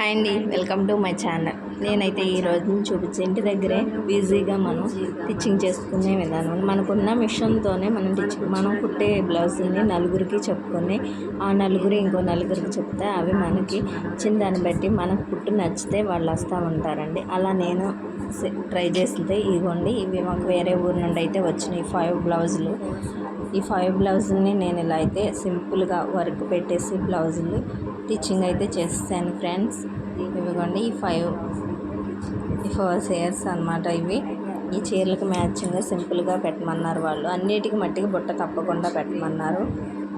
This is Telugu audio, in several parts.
హాయ్ అండి వెల్కమ్ టు మై ఛానల్. నేనైతే ఈ రోజు నుంచి చూపించే ఇంటి దగ్గరే ఈజీగా మనం టిచ్చింగ్ చేసుకునే విధానం. మనకున్న మిషన్తోనే మనం టిచ్చింగ్ మనం కుట్టే బ్లౌజుల్ని నలుగురికి చెప్పుకొని ఆ నలుగురు ఇంకో నలుగురికి చెప్తే అవి మనకి చిన్న దాన్ని బట్టి మనకు కుట్టు నచ్చితే వాళ్ళు వస్తూ ఉంటారండి. అలా నేను ట్రై చేస్తే ఇవ్వండి ఇవి మాకు వేరే ఊరు నుండి అయితే వచ్చినాయి ఫైవ్ బ్లౌజులు. ఈ ఫైవ్ బ్లౌజుల్ని నేను ఇలా అయితే సింపుల్గా వర్క్ పెట్టేసి బ్లౌజులు స్టిచ్చింగ్ అయితే చేస్తాను ఫ్రెండ్స్. ఇవిగోండి ఈ ఫైవ్ ఈ ఫోర్ సేయర్స్ అనమాట ఇవి. ఈ చీరలకు మ్యాచింగ్గా సింపుల్గా పెట్టమన్నారు వాళ్ళు. అన్నిటికీ మట్టికి బుట్ట తప్పకుండా పెట్టమన్నారు.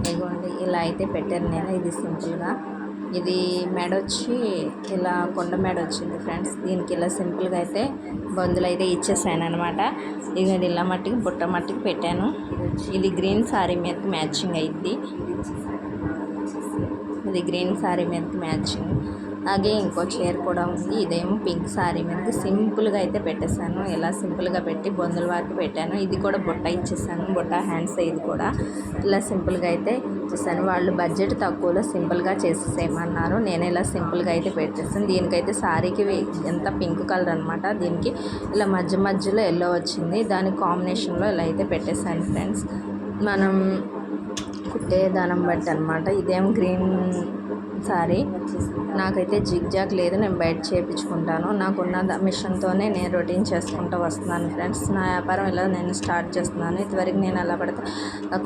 ఇదిగోండి ఇలా అయితే పెట్టారు నేను. ఇది సింపుల్గా. ఇది మెడ వచ్చి ఇలా కొండ మెడ వచ్చింది ఫ్రెండ్స్. దీనికి ఇలా సింపుల్గా అయితే బందులు అయితే ఇచ్చేసాను అనమాట ఇక ఇలా మట్టికి బుట్ట మట్టికి పెట్టాను. ఇది గ్రీన్ శారీ మీదకి మ్యాచింగ్ అయింది ఇది గ్రీన్ శారీ మీదకి మ్యాచింగ్. అలాగే ఇంకో చీర కూడా ఉంది. ఇదేమో పింక్ శారీ మీద సింపుల్గా అయితే పెట్టేశాను. ఇలా సింపుల్గా పెట్టి బొందుల వరకు పెట్టాను. ఇది కూడా బుట్ట ఇచ్చేసాను బుట్ట హ్యాండ్స్ ఇది కూడా ఇలా సింపుల్గా అయితే ఇచ్చేసాను వాళ్ళు బడ్జెట్ తక్కువలో సింపుల్గా చేసేసేయమన్నారు. నేను ఇలా సింపుల్గా అయితే పెట్టేసాను దీనికైతే శారీకి ఎంత పింక్ కలర్ అనమాట దీనికి ఇలా మధ్య మధ్యలో ఎల్లో వచ్చింది. దాని కాంబినేషన్లో ఇలా అయితే పెట్టేశాను ఫ్రెండ్స్. మనం కుట్టే దానం బట్టి అనమాట ఇదేం గ్రీన్ సారీ నాకైతే జిగ్ జాగ్ లేదు నేను బయట చేయించుకుంటాను నాకున్న మిషన్తోనే నేను రొటీన్ చేసుకుంటూ వస్తున్నాను ఫ్రెండ్స్. నా వ్యాపారం ఇలా నేను స్టార్ట్ చేస్తున్నాను. ఇదివరకు నేను అలా పడితే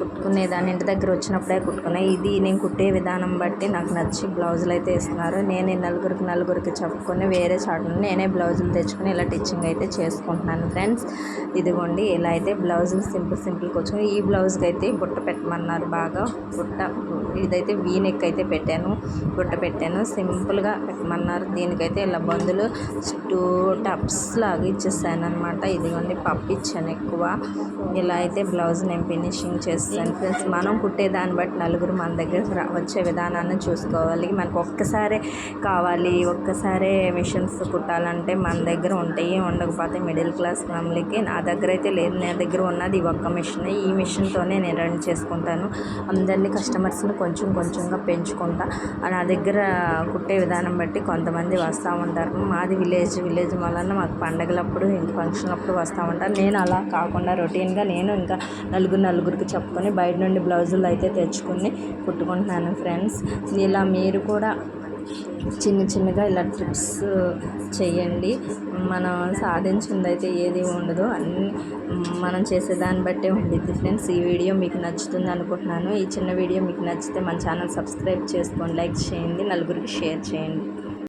కుట్టుకునేదాన్ని ఇంటి దగ్గర వచ్చినప్పుడే కుట్టుకునే. ఇది నేను కుట్టే విధానం బట్టి నాకు నచ్చి బ్లౌజులు అయితే ఇస్తున్నారు. నేను నలుగురికి నలుగురికి చెప్పుకొని వేరే చాటు నేనే బ్లౌజులు తెచ్చుకొని ఇలా టిచ్చింగ్ అయితే చేసుకుంటున్నాను ఫ్రెండ్స్. ఇదిగోండి ఇలా అయితే బ్లౌజులు సింపుల్ సింపుల్ వచ్చుకుని ఈ బ్లౌజ్కి అయితే బుట్ట పెట్టమన్నారు బాగా. బుట్ట ఇదైతే వీ నెక్ అయితే పెట్టాను. గుడ్డ పెట్టాను. సింపుల్గా పెట్టమన్నారు. దీనికైతే ఇలా బందులు టూ టప్స్ లాగా ఇచ్చేసాను అనమాట ఇదిగోండి పప్పు ఇచ్చాను ఎక్కువ. ఇలా అయితే బ్లౌజ్ నేను ఫినిషింగ్ చేస్తాను. ఫ్రెండ్స్ మనం కుట్టే దాన్ని బట్టి నలుగురు మన దగ్గర వచ్చే విధానాన్ని చూసుకోవాలి. మనకు ఒక్కసారే కావాలి ఒక్కసారే మిషన్స్ కుట్టాలంటే మన దగ్గర ఉంటాయి ఉండకపోతే మిడిల్ క్లాస్ ఫ్యామిలీకి. నా దగ్గర అయితే లేదు. నా దగ్గర ఉన్నది ఒక్క మిషన్. ఈ మిషన్తోనే నేను రన్ చేసుకుంటాను. అందరినీ కస్టమర్స్ని కొంచెం కొంచెంగా పెంచుకుంటా. నా దగ్గర కుట్టే విధానం బట్టి కొంతమంది వస్తూ ఉంటారు. మాది విలేజ్ విలేజ్ వలన మాకు పండగలప్పుడు ఇంక ఫంక్షన్ అప్పుడు వస్తూ ఉంటారు. నేను అలా కాకుండా రొటీన్గా నేను ఇంకా నలుగురు నలుగురికి చెప్పుకొని బయట నుండి బ్లౌజులు అయితే తెచ్చుకుని కుట్టుకుంటున్నాను ఫ్రెండ్స్. ఇలా మీరు కూడా చిన్న చిన్నగా ఇలా ట్రిప్స్ చేయండి. మనం సాధించింది అయితే ఏది ఉండదు. అన్ని మనం చేసేదాన్ని బట్టే ఉండిద్ది ఫ్రెండ్స్. ఈ వీడియో మీకు నచ్చుతుంది అనుకుంటున్నాను. ఈ చిన్న వీడియో మీకు నచ్చితే మన ఛానల్ సబ్స్క్రైబ్ చేసుకోండి లైక్ చేయండి నలుగురికి షేర్ చేయండి.